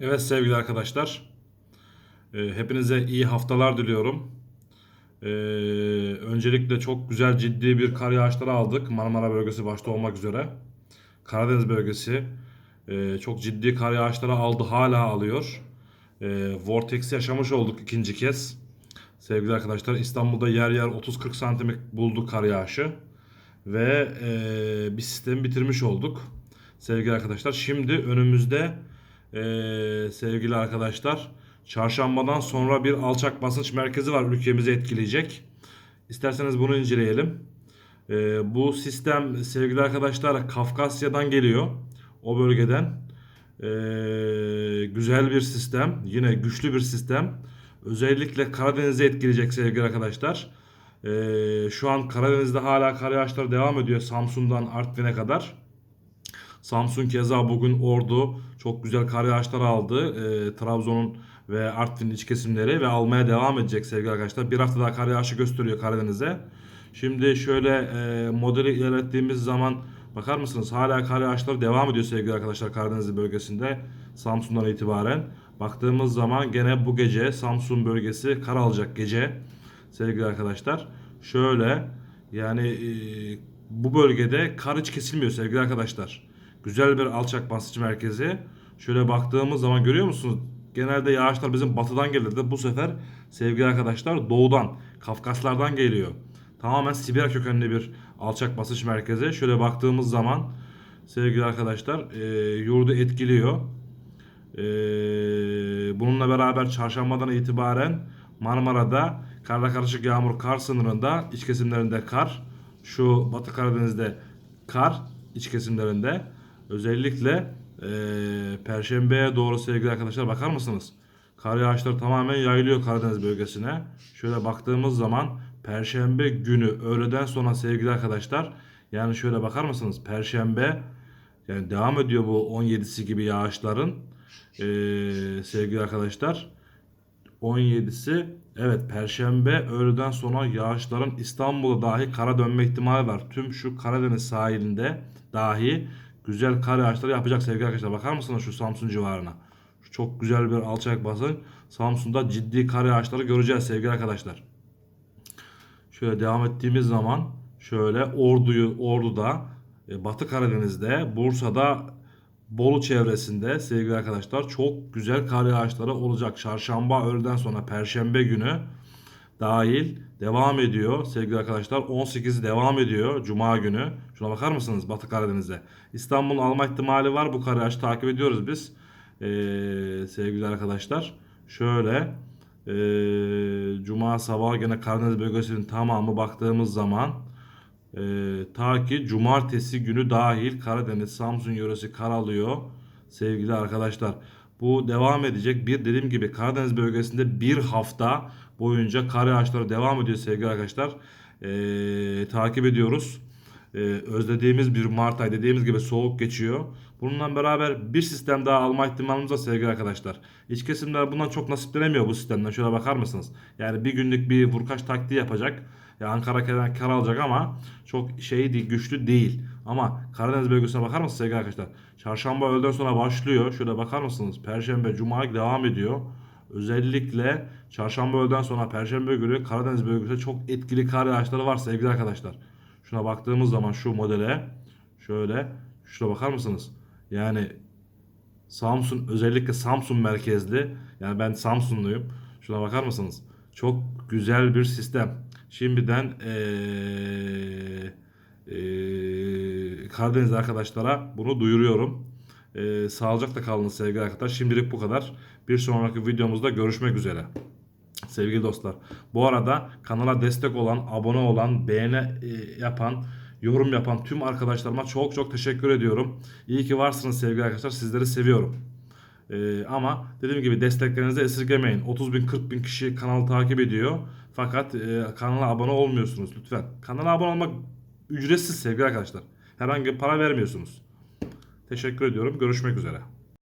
Evet sevgili arkadaşlar. e, Hepinize iyi haftalar diliyorum. E, Öncelikle çok güzel ciddi bir kar yağışları aldık. Marmara bölgesi başta olmak üzere. Karadeniz bölgesi e, çok ciddi kar yağışları aldı. Hala alıyor. Vortex yaşamış olduk ikinci kez. Sevgili arkadaşlar İstanbul'da yer yer 30-40 santim buldu kar yağışı. Ve bir sistemi bitirmiş olduk. Sevgili arkadaşlar şimdi önümüzde e, sevgili arkadaşlar çarşambadan sonra bir alçak basınç merkezi var ülkemizi etkileyecek. İsterseniz bunu inceleyelim. E, bu sistem sevgili arkadaşlar Kafkasya'dan geliyor. O bölgeden. E, güzel bir sistem. Yine güçlü bir sistem. Özellikle Karadeniz'i etkileyecek sevgili arkadaşlar. E, şu an Karadeniz'de hala kar yağışları devam ediyor Samsun'dan Artvin'e kadar. Samsun keza bugün Ordu çok güzel kar yağışları aldı. E, Trabzon'un ve Artvin'in iç kesimleri ve almaya devam edecek sevgili arkadaşlar. Bir hafta daha kar yağışı gösteriyor Karadeniz'e. Şimdi şöyle e, modeli ilerlettiğimiz zaman bakar mısınız? Hala kar yağışları devam ediyor sevgili arkadaşlar Karadeniz bölgesinde Samsun'dan itibaren. Baktığımız zaman gene bu gece Samsun bölgesi kar alacak gece sevgili arkadaşlar. Şöyle yani e, bu bölgede kar hiç kesilmiyor sevgili arkadaşlar. Güzel bir alçak basınç merkezi. Şöyle baktığımız zaman görüyor musunuz? Genelde yağışlar bizim batıdan gelirdi. Bu sefer sevgili arkadaşlar doğudan, Kafkaslardan geliyor. Tamamen Sibirya kökenli bir alçak basınç merkezi. Şöyle baktığımız zaman sevgili arkadaşlar e, yurdu etkiliyor. E, bununla beraber çarşambadan itibaren Marmara'da karla karışık yağmur kar sınırında iç kesimlerinde kar. Şu Batı Karadeniz'de kar iç kesimlerinde. Özellikle e, Perşembe'ye doğru sevgili arkadaşlar bakar mısınız? Kar yağışları tamamen yayılıyor Karadeniz bölgesine. Şöyle baktığımız zaman Perşembe günü öğleden sonra sevgili arkadaşlar yani şöyle bakar mısınız? Perşembe yani devam ediyor bu 17'si gibi yağışların e, sevgili arkadaşlar. 17'si evet Perşembe öğleden sonra yağışların İstanbul'a dahi kara dönme ihtimali var. Tüm şu Karadeniz sahilinde dahi güzel kar yağışları yapacak sevgili arkadaşlar. Bakar mısınız şu Samsun civarına? Şu çok güzel bir alçak basınç. Samsun'da ciddi kar yağışları göreceğiz sevgili arkadaşlar. Şöyle devam ettiğimiz zaman şöyle Ordu'yu Ordu'da e, Batı Karadeniz'de Bursa'da Bolu çevresinde sevgili arkadaşlar çok güzel kar yağışları olacak. Çarşamba öğleden sonra Perşembe günü dahil devam ediyor sevgili arkadaşlar. 18'i devam ediyor Cuma günü. Şuna bakar mısınız Batı Karadeniz'de? İstanbul'un alma ihtimali var. Bu kar yağışı takip ediyoruz biz. Ee, sevgili arkadaşlar. Şöyle ee, Cuma sabahı gene Karadeniz bölgesinin tamamı baktığımız zaman e, ta ki cumartesi günü dahil Karadeniz Samsun yöresi kar alıyor sevgili arkadaşlar. Bu devam edecek. Bir dediğim gibi Karadeniz bölgesinde bir hafta boyunca kar yağışları devam ediyor sevgili arkadaşlar. E, takip ediyoruz. E, özlediğimiz bir Mart ayı dediğimiz gibi soğuk geçiyor. Bununla beraber bir sistem daha alma ihtimalimiz var sevgili arkadaşlar. İç kesimler bundan çok nasiplenemiyor bu sistemden. Şöyle bakar mısınız? Yani bir günlük bir vurkaç taktiği yapacak. Ya Ankara kar, kar alacak ama çok şey değil, güçlü değil. Ama Karadeniz bölgesine bakar mısınız sevgili arkadaşlar? Çarşamba öğleden sonra başlıyor. Şöyle bakar mısınız? Perşembe, Cuma devam ediyor. Özellikle çarşamba öğleden sonra Perşembe günü Karadeniz bölgesinde çok etkili kar yağışları var sevgili arkadaşlar. Şuna baktığımız zaman şu modele şöyle şuna bakar mısınız? Yani Samsun özellikle Samsun merkezli yani ben Samsunluyum. Şuna bakar mısınız? Çok güzel bir sistem. Şimdiden eee eee Karadeniz arkadaşlara bunu duyuruyorum. Eee sağlıcakla kalın sevgili arkadaşlar. Şimdilik bu kadar. Bir sonraki videomuzda görüşmek üzere. Sevgili dostlar. Bu arada kanala destek olan, abone olan, beğeni e, yapan, yorum yapan tüm arkadaşlarıma çok çok teşekkür ediyorum. İyi ki varsınız sevgili arkadaşlar. Sizleri seviyorum. Ee, ama dediğim gibi desteklerinizi esirgemeyin. 30 bin 40 bin kişi kanalı takip ediyor. Fakat e, kanala abone olmuyorsunuz lütfen. Kanala abone olmak ücretsiz sevgili arkadaşlar. Herhangi para vermiyorsunuz. Teşekkür ediyorum. Görüşmek üzere.